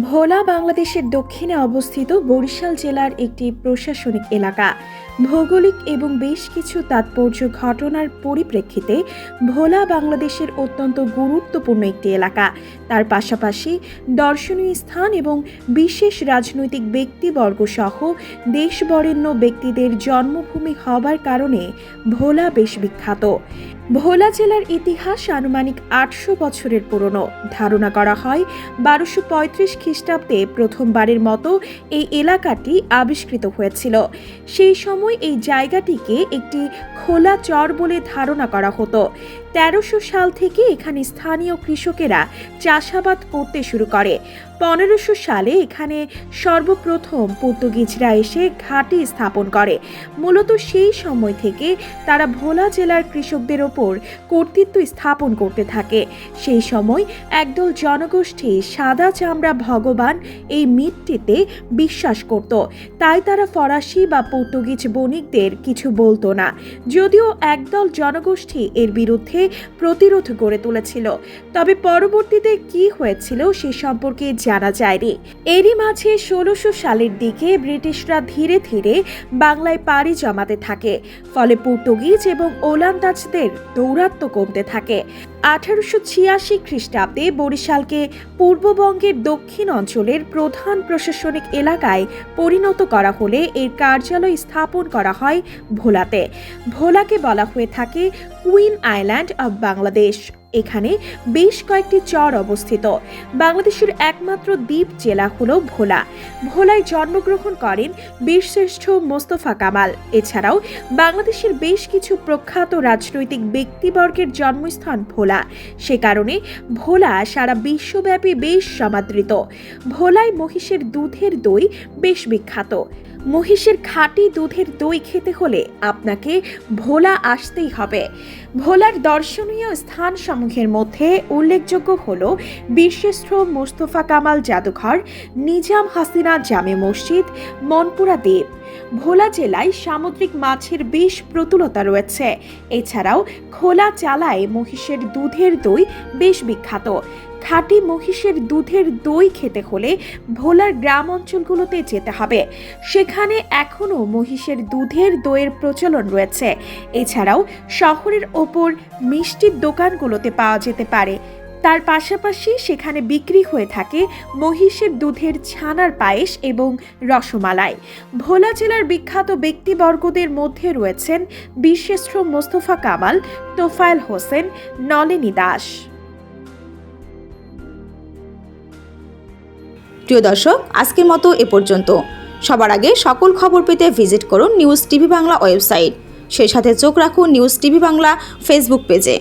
ভোলা বাংলাদেশের দক্ষিণে অবস্থিত বরিশাল জেলার একটি প্রশাসনিক এলাকা। ভৌগোলিক এবং বেশ কিছু তাৎপর্য ঘটনার পরিপ্রেক্ষিতে ভোলা বাংলাদেশের অত্যন্ত গুরুত্বপূর্ণ একটি এলাকা। তার পাশাপাশি দর্শনীয় স্থান এবং বিশেষ রাজনৈতিক ব্যক্তিবর্গ সহ দেশবরেণ্য ব্যক্তিদের জন্মভূমি হবার কারণে ভোলা বেশ বিখ্যাত। ভোলা জেলার ইতিহাস আনুমানিক আটশো বছরের পুরনো। ধারণা করা হয়, বারোশো পঁয়ত্রিশ খ্রিস্টাব্দে প্রথমবারের মতো এই এলাকাটি আবিষ্কৃত হয়েছিল। সেই সময় এই জায়গাটিকে একটি খোলা চর বলে ধারণা করা হতো। তেরোশো সাল থেকে এখানে স্থানীয় কৃষকেরা চাষাবাদ করতে শুরু করে। পনেরোশো সালে এখানে সর্বপ্রথম পর্তুগিজরা এসে ঘাঁটি স্থাপন করে। মূলত সেই সময় থেকে তারা ভোলা জেলার কৃষকদের ওপর কর্তৃত্ব স্থাপন করতে থাকে। সেই সময় একদল জনগোষ্ঠী সাদা চামড়া ভগবান এই মিথটিতে বিশ্বাস করত। তাই তারা ফরাসি বা পর্তুগিজ বণিকদের কিছু বলতো না। যদিও একদল জনগোষ্ঠী এর বিরুদ্ধে প্রতিরোধ গড়ে তুলেছিল। তবে পরবর্তীতে কি হয়েছিল সে সম্পর্কে জানা যায়নি। এরই মাঝে ষোলোশো সালের দিকে ব্রিটিশরা ধীরে ধীরে বাংলায় পাড়ি জমাতে থাকে। ফলে পর্তুগিজ এবং ওলান্দাজদের দৌরাত্ম কমতে থাকে। আঠারোশো ছিয়াশি খ্রিস্টাব্দে বরিশালকে পূর্ববঙ্গের দক্ষিণ অঞ্চলের প্রধান প্রশাসনিক এলাকায় পরিণত করা হলে এর কার্যালয় স্থাপন করা হয় ভোলাতে। ভোলাকে বলা হয়ে থাকে কুইন আইল্যান্ড অব বাংলাদেশ। এখানে বেশ কয়েকটি চর অবস্থিত। বাংলাদেশের একমাত্র দ্বীপ জেলা হল ভোলা। ভোলায় জন্মগ্রহণ করেন বীরশ্রেষ্ঠ মোস্তফা কামাল। এছাড়াও বাংলাদেশের বেশ কিছু প্রখ্যাত রাজনৈতিক ব্যক্তিবর্গের জন্মস্থান ভোলা। সে কারণে ভোলা সারা বিশ্বব্যাপী বেশ সমাদৃত। ভোলায় মহিষের দুধের দই বেশ বিখ্যাত। মহিষের খাঁটি দুধের দই খেতে হলে আপনাকে ভোলা আসতেই হবে। ভোলার দর্শনীয় স্থানসমূহের মধ্যে উল্লেখযোগ্য হল বীরশ্রেষ্ঠ মোস্তফা কামাল জাদুঘর, নিজাম হাসিনা জামে মসজিদ, মনপুরা দ্বীপ। ভোলা জেলায় সামুদ্রিক মাছের বেশ প্রতুলতা রয়েছে। এছাড়াও খোলা চালায় মহিষের দুধের দই বেশ বিখ্যাত। খাঁটি মহিষের দুধের দই খেতে হলে ভোলার গ্রাম অঞ্চলগুলোতে যেতে হবে। সেখানে এখনও মহিষের দুধের দইয়ের প্রচলন রয়েছে। এছাড়াও শহরের ওপর মিষ্টির দোকানগুলোতে পাওয়া যেতে পারে। তার পাশাপাশি সেখানে বিক্রি হয়ে থাকে মহিষের দুধের ছানার পায়েস এবং রসমালাই। ভোলা জেলার বিখ্যাত ব্যক্তিবর্গদের মধ্যে রয়েছেন বিশ্বেশ্র মোস্তফা কামাল, তোফায়েল হোসেন, নলিনী দাস। প্রিয় দর্শক, আজকের মতো এ পর্যন্ত। সবার আগে সকল খবর পেতে ভিজিট করুন নিউজ টিভি বাংলা ওয়েবসাইট। সেই সাথে চোখ রাখুন নিউজ টিভি বাংলা ফেসবুক পেজে।